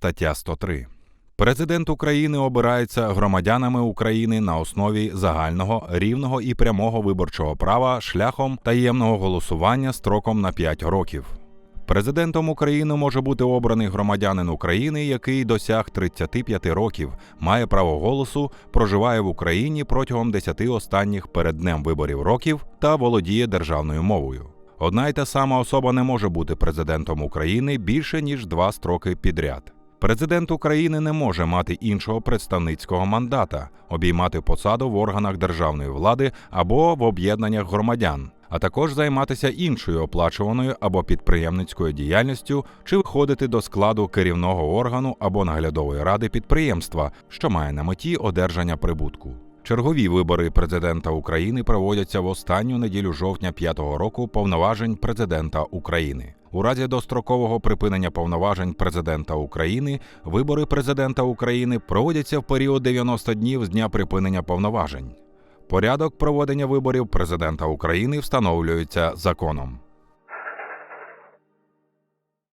Стаття 103. Президент України обирається громадянами України на основі загального, рівного і прямого виборчого права шляхом таємного голосування строком на 5 років. Президентом України може бути обраний громадянин України, який досяг 35 років, має право голосу, проживає в Україні протягом 10 останніх перед днем виборів років та володіє державною мовою. Одна й та сама особа не може бути президентом України більше ніж два строки підряд. Президент України не може мати іншого представницького мандата, обіймати посаду в органах державної влади або в об'єднаннях громадян, а також займатися іншою оплачуваною або підприємницькою діяльністю чи входити до складу керівного органу або наглядової ради підприємства, що має на меті одержання прибутку. Чергові вибори президента України проводяться в останню неділю жовтня п'ятого року повноважень президента України. У разі дострокового припинення повноважень президента України вибори президента України проводяться в період 90 днів з дня припинення повноважень. Порядок проведення виборів президента України встановлюється законом.